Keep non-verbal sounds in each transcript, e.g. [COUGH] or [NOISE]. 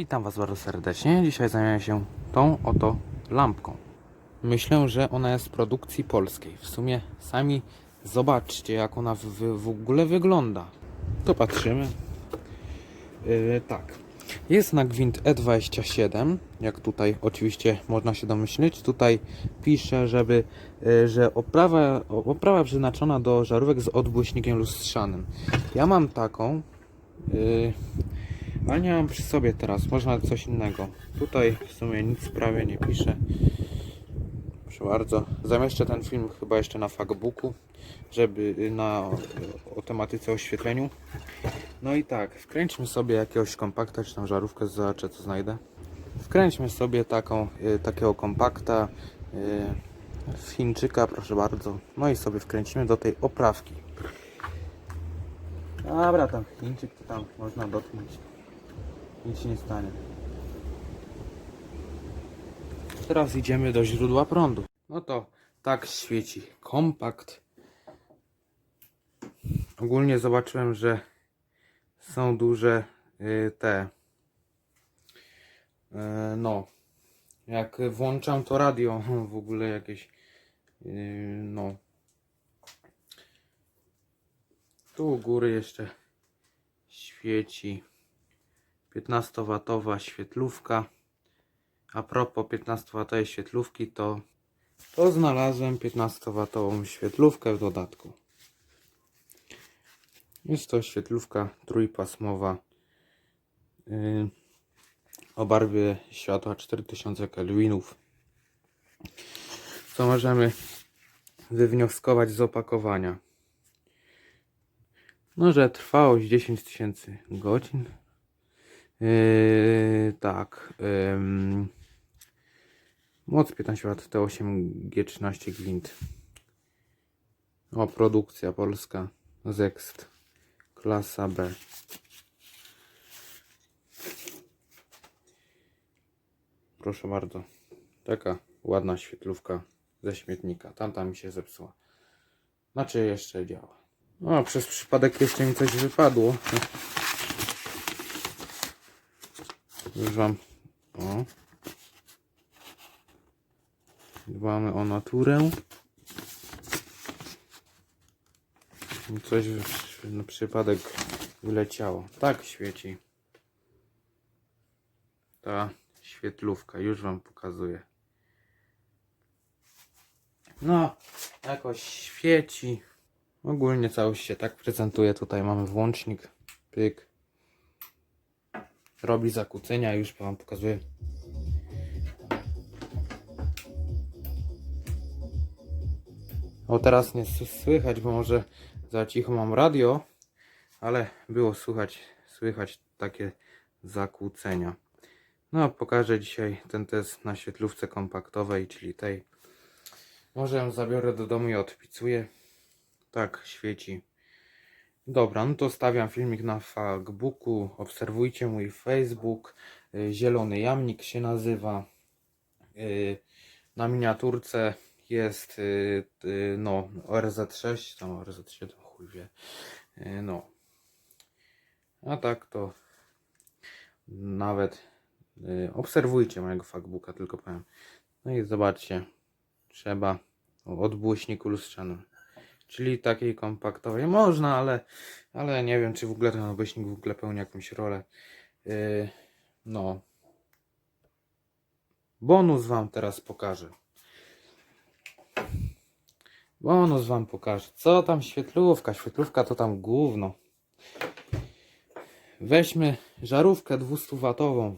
Witam Was bardzo serdecznie. Dzisiaj zajmuję się tą oto lampką. Myślę, że ona jest z produkcji polskiej. W sumie sami zobaczcie, jak ona w, w, ogóle wygląda. To patrzymy. Yy, tak. Jest na gwint E27, jak tutaj oczywiście można się domyślić. Tutaj pisze, żeby, yy, że oprawa, oprawa przeznaczona do żarówek z odbłyśnikiem lustrzanym. Ja mam taką. Ale nie mam przy sobie teraz, można coś innego. Tutaj w sumie nic prawie nie pisze. Proszę bardzo. Zamieszczę ten film chyba jeszcze na Facebooku, żeby y, na o tematyce oświetleniu. No i tak, wkręćmy sobie jakiegoś kompakta, czy tam żarówkę, zobaczę co znajdę. Wkręćmy sobie taką, y, takiego kompakta y, z Chińczyka, proszę bardzo. No i sobie wkręcimy do tej oprawki. Dobra, tam Chińczyk to tam można dotknąć. Nic się nie stanie. Teraz idziemy do źródła prądu. No to tak świeci kompakt. Ogólnie zobaczyłem, że są duże y, te. y, no. Jak włączam to radio, [LAUGHS] w ogóle jakieś. y, no. Tu u góry jeszcze świeci 15W świetlówka. A propos 15W świetlówki, to, to znalazłem 15W świetlówkę w dodatku. Jest to świetlówka trójpasmowa yy, o barwie światła 4000 kelwinów. Co możemy wywnioskować z opakowania? No, że trwałość 10 tysięcy godzin. Yy, tak. ym, moc 15 W T8 G13 gwint. O, produkcja polska. Zext. Klasa B. Proszę bardzo. Taka ładna świetlówka ze śmietnika. Tamta mi się zepsuła. Znaczy jeszcze działa. O, przez przypadek jeszcze mi coś wypadło. Już wam. O. Dbamy o naturę. Coś na przypadek wyleciało. Tak świeci. Ta świetlówka. Już wam pokazuję. No, jakoś świeci. Ogólnie całość się tak prezentuje. Tutaj mamy włącznik. Pyk robi zakłócenia, już wam pokazuję. O teraz nie słychać, bo może za cicho mam radio, ale było słychać, słychać takie zakłócenia. No, pokażę dzisiaj ten test na świetlówce kompaktowej, czyli tej. Może ją zabiorę do domu i odpicuję. Tak, świeci. Dobra, no to stawiam filmik na Facebooku. Obserwujcie mój Facebook. Y, Zielony Jamnik się nazywa. Y, Na miniaturce jest y, no RZ6, tam RZ7 chuj wie. No. A tak to nawet obserwujcie mojego Facebooka, tylko powiem. No i zobaczcie. Trzeba o odbłyśniku lustrzanym. Czyli takiej kompaktowej można, ale, ale nie wiem, czy w ogóle ten obejśnik w ogóle pełni jakąś rolę. Yy, no. Bonus wam teraz pokażę. Bonus wam pokażę. Co tam świetlówka? Świetlówka to tam gówno. Weźmy żarówkę 200 watową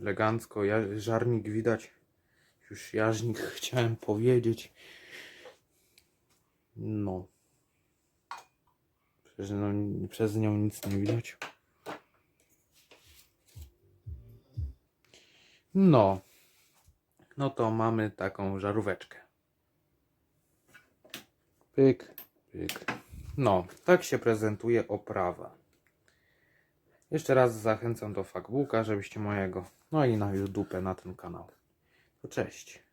elegancko, żarnik widać, już jażnik [LAUGHS] chciałem powiedzieć. No. Przez, no, przez nią nic nie widać. No. No to mamy taką żaróweczkę. Pyk, pyk. No, tak się prezentuje oprawa. Jeszcze raz zachęcam do Facebooka, żebyście mojego, no i na YouTube na ten kanał. To cześć.